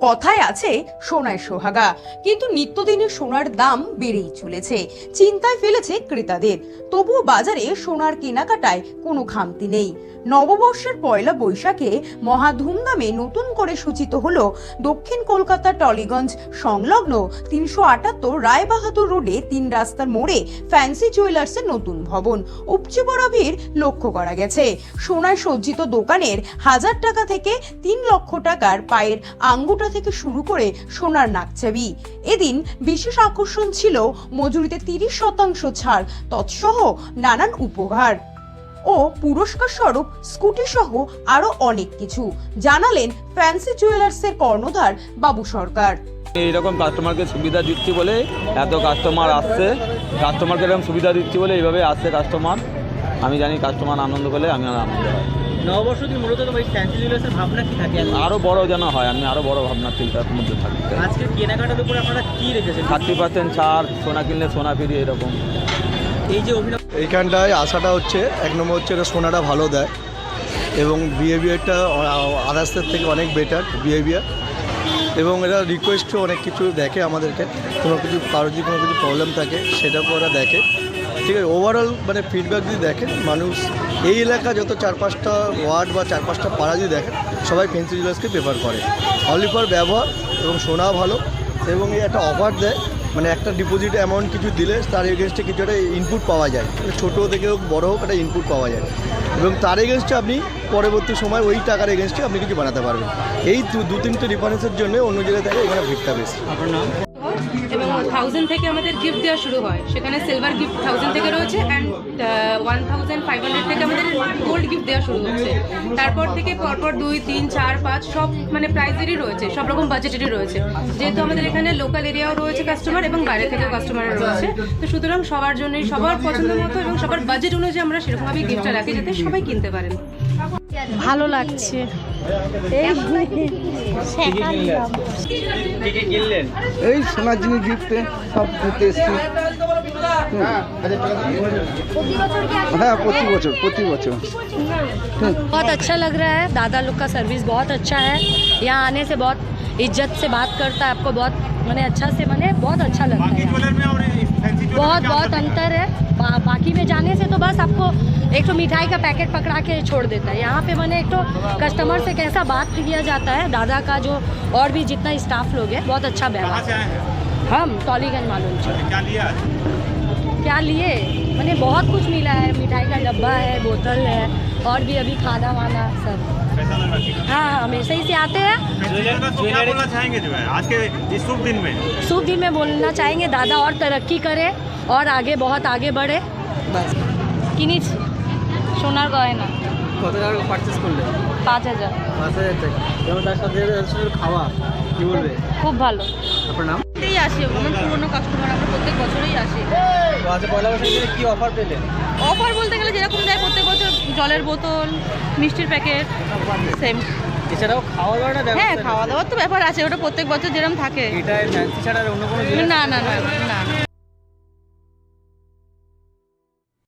কথায় আছে, সোনায় সোহাগা। কিন্তু নিত্যদিনে সোনার দাম বেড়েই চলেছে। চিন্তায় ফেলেছে ক্রেতাদের। তবুও বাজারে সোনার কেনাকাটায় কোনো খামতি নেই। নববর্ষের পয়লা বৈশাখে মহা ধুমধামে নতুন করে সূচিত হল, দক্ষিণ কলকাতার টলিগঞ্জ সংলগ্ন তিনশো আটাত্তর রায়বাহাদুর রোডে তিন রাস্তার মোড়ে ফ্যান্সি জুয়েলার্সের নতুন ভবন উপচে পড়া ভিড় লক্ষ্য করা গেছে। সোনায় সজ্জিত দোকানের হাজার টাকা থেকে তিন লক্ষ টাকার পায়ের আঙ্গুটা থেকে শুরু করে সোনার নাকচাবি এদিন বিশেষ আকর্ষণ ছিল মজুরিতে তিরিশ শতাংশ ছাড়, তৎসহ নানান উপহার। ও পুরস্কার স্বরূপ স্কুটি সহ আরও অনেক কিছু। জানালেন ফ্যান্সি জুয়েলার্সের কর্ণধার বাবু সরকার। এইরকম কাস্টমারকে সুবিধা দিচ্ছি বলে এত কাস্টমার আসছে। কাস্টমারকে এরকম সুবিধা দিচ্ছি বলে এইভাবে আসছে কাস্টমার আমি জানি কাস্টমার আনন্দ পেলে আমি আনন্দ পাই নববর্ষ মূলত ফ্যান্সি জুয়েলার্সের ভাবনা কি থাকে? আরও বড় যেন হয় আমি আরও বড় ভাবনা চিন্তার মধ্যে থাকি আজকে কেনাকাটার উপরে আপনারা কি রেখেছেন? থার্টি পার্সেন্ট ছাড় সোনা কিনলে সোনা ফিরি এরকম। এই যে এইখানটায় আশাটা হচ্ছে, এক নম্বর হচ্ছে এটা সোনাটা ভালো দেয় এবং বিহেভিয়ারটা আদার্সের থেকে অনেক বেটার বিহেভিয়ার এবং এরা রিকোয়েস্টও অনেক কিছু দেখে আমাদেরকে। কোনো কিছু, কারোর যদি কোনো কিছু প্রবলেম থাকে, সেটাকেও ওরা দেখে। ঠিক আছে ওভারঅল মানে ফিডব্যাক যদি দেখেন মানুষ এই এলাকা যত চার পাঁচটা ওয়ার্ড বা চার পাঁচটা পাড়া যদি দেখেন সবাই ফেন্সি জুয়েলার্সকে প্রেফার করে। অনলি ফর ব্যবহার এবং সোনা ভালো এবং এই একটা অফার দেয়। মানে একটা ডিপোজিট অ্যামাউন্ট কিছু দিলে তার এগেনস্টে কিছু একটা ইনপুট পাওয়া যায়। মানে ছোটো থেকে হোক, বড়ো হোক একটা ইনপুট পাওয়া যায়। এবং তার এগেনস্টে আপনি পরবর্তী সময় ওই টাকার এগেনস্টে আপনি কিছু বানাতে পারবেন। এই দু তিনটে ডিফারেন্সের জন্য অন্য জায়গায় থেকে এখানে ভিড়টা বেশি। থাউজেন্ড থেকে আমাদের গিফট দেওয়া শুরু হয়। সেখানে সিলভার গিফট থাউজেন্ড থেকে রয়েছে and one thousand five hundred থেকে আমাদের গোল্ড গিফট দেওয়া শুরু হচ্ছে। তারপর থেকে পরপর দুই, তিন, চার, পাঁচ, সব মানে প্রাইজেরই রয়েছে, সব রকম বাজেটেরই রয়েছে। যেহেতু আমাদের এখানে লোকাল এরিয়াও রয়েছে কাস্টমার এবং বাইরে থেকেও কাস্টমার রয়েছে। তো সুতরাং সবার জন্যই সবার পছন্দ মতো এবং সবার বাজেট অনুযায়ী আমরা সেরকমভাবেই গিফটটা রাখি যাতে সবাই কিনতে পারেন ভালো লাগছে এই কি কি কিনলেন এই সোনার জিনিস গিফটে সব ঘুরতে এসছি হ্যাঁ প্রতি বছর প্রতি বছর बहुत अच्छा लग रहा है दादा लोग का सर्विस बहुत अच्छा है यहाँ आने से बहुत इज्जत से बात करता है आपको बहुत मैंने अच्छा से मैंने बहुत अच्छा लगता है बहुत बहुत अंतर है बा, बाकी में जाने से तो बस आपको एक तो मिठाई का पैकेट पकड़ा के छोड़ देता है। यहाँ पे मैंने एक तो कस्टमर से कैसा बात किया जाता है दादा का जो और भी जितना स्टाफ लोग है बहुत अच्छा व्यवहार। हम टॉलीगंज मालूम क्या लिए? मैंने बहुत कुछ मिला है मिठाई का डब्बा है बोतल है और भी अभी खाना वाना सब। हाँ हाँ, हमेशा ही से आते हैं क्या बोलना चाहेंगे जो है आज के इस शुभ दिन में शुभ दिन में बोलना चाहेंगे दादा और तरक्की करे और आगे बहुत आगे बढ़े बस কিনেছি সোনার গয়না কত টাকা পারচেস করলেন পাঁচ হাজার পাঁচ হাজার টাকা এবং তার সাথে শুধু খাওয়া কি বলবে খুব ভালো আপনার নাম আসি আমার পুরনো কাস্টমার আমরা প্রত্যেক বছরই আসি তো আজকে পয়লা বৈশাখ দিনে কি অফার পেলেন অফার বলতে গেলে যেরকম দেয় প্রত্যেক বছর জলের বোতল মিষ্টির প্যাকেট সেম এছাড়াও খাওয়া দাওয়াটা হ্যাঁ খাওয়া দাওয়ার তো ব্যাপার আছে ওটা প্রত্যেক বছর যেরকম থাকে। এটা ফ্যান্সি ছাড়া আর অন্য কোনো না না না না।